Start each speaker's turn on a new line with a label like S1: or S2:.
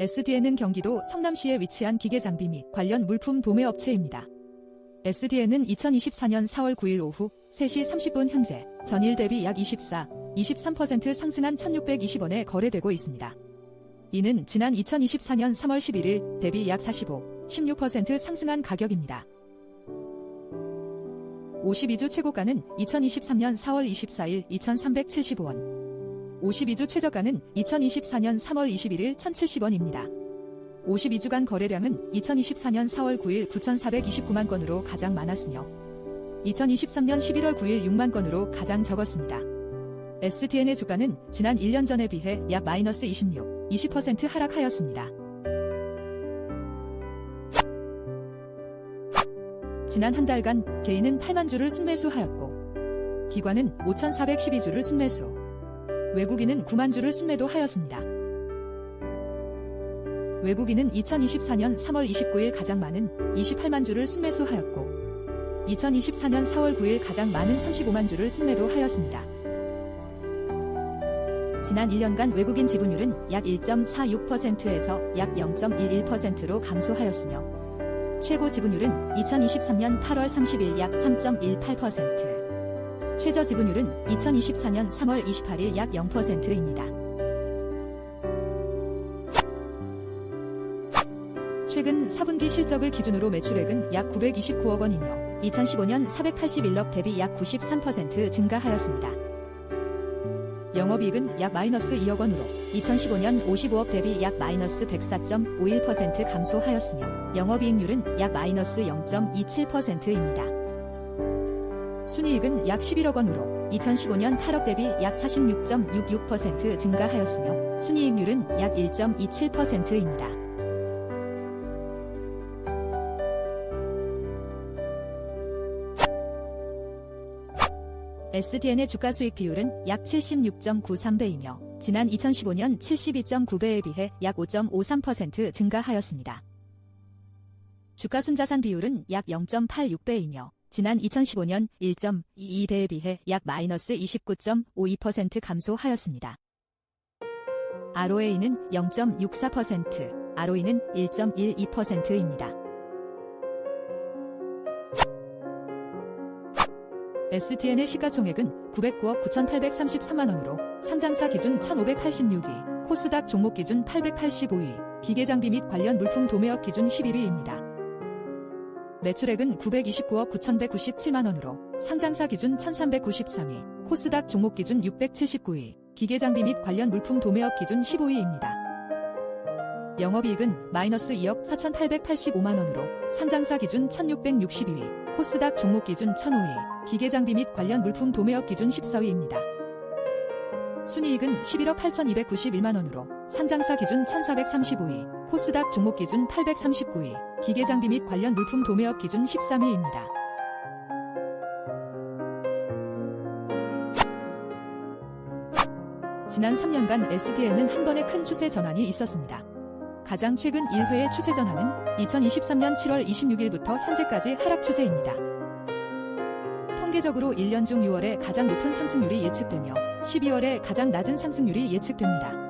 S1: SDN은 경기도 성남시에 위치한 기계장비 및 관련 물품 도매업체입니다. SDN은 2024년 4월 9일 오후 3시 30분 현재 전일 대비 약 24, 23% 상승한 1,620원에 거래되고 있습니다. 이는 지난 2024년 3월 11일 대비 약 45, 16% 상승한 가격입니다. 52주 최고가는 2023년 4월 24일 2,375원, 52주 최저가는 2024년 3월 21일 1,070원입니다. 52주간 거래량은 2024년 4월 9일 9,429만 건으로 가장 많았으며 2023년 11월 9일 6만 건으로 가장 적었습니다. SDN의 주가는 지난 1년 전에 비해 약 마이너스 26, 20% 하락하였습니다. 지난 한 달간 개인은 8만 주를 순매수하였고 기관은 5,412주를 순매수, 외국인은 9만 주를 순매도하였습니다. 외국인은 2024년 3월 29일 가장 많은 28만 주를 순매수하였고 2024년 4월 9일 가장 많은 35만 주를 순매도하였습니다. 지난 1년간 외국인 지분율은 약 1.46%에서 약 0.11%로 감소하였으며 최고 지분율은 2023년 8월 30일 약 3.18%, 최저 지분율은 2024년 3월 28일 약 0%입니다. 최근 4분기 실적을 기준으로 매출액은 약 929억 원이며 2015년 481억 대비 약 93% 증가하였습니다. 영업이익은 약 마이너스 2억 원으로 2015년 55억 대비 약 마이너스 104.51% 감소하였으며 영업이익률은 약 마이너스 0.27%입니다. 순이익은 약 11억 원으로 2015년 8억 대비 약 46.66% 증가하였으며 순이익률은 약 1.27%입니다. SDN의 주가 수익 비율은 약 76.93배이며 지난 2015년 72.9배에 비해 약 5.53% 증가하였습니다. 주가 순자산 비율은 약 0.86배이며 지난 2015년 1.22배에 비해 약 마이너스 29.52% 감소하였습니다. ROA는 0.64%, ROE는 1.12%입니다. STN의 시가총액은 909억 9,833만원으로 상장사 기준 1,586위, 코스닥 종목 기준 885위, 기계장비 및 관련 물품 도매업 기준 11위입니다. 매출액은 929억 9,197만원으로 상장사 기준 1,393위, 코스닥 종목 기준 679위, 기계장비 및 관련 물품 도매업 기준 15위입니다. 영업이익은 마이너스 2억 4,885만원으로 상장사 기준 1,662위, 코스닥 종목 기준 1,005위, 기계장비 및 관련 물품 도매업 기준 14위입니다. 순이익은 11억 8,291만원으로 상장사 기준 1,435위, 코스닥 종목 기준 839위, 기계장비 및 관련 물품 도매업 기준 13위입니다. 지난 3년간 SDN은 한 번의 큰 추세 전환이 있었습니다. 가장 최근 1회의 추세 전환은 2023년 7월 26일부터 현재까지 하락 추세입니다. 통계적으로 1년 중 6월에 가장 높은 상승률이 예측되며 12월에 가장 낮은 상승률이 예측됩니다.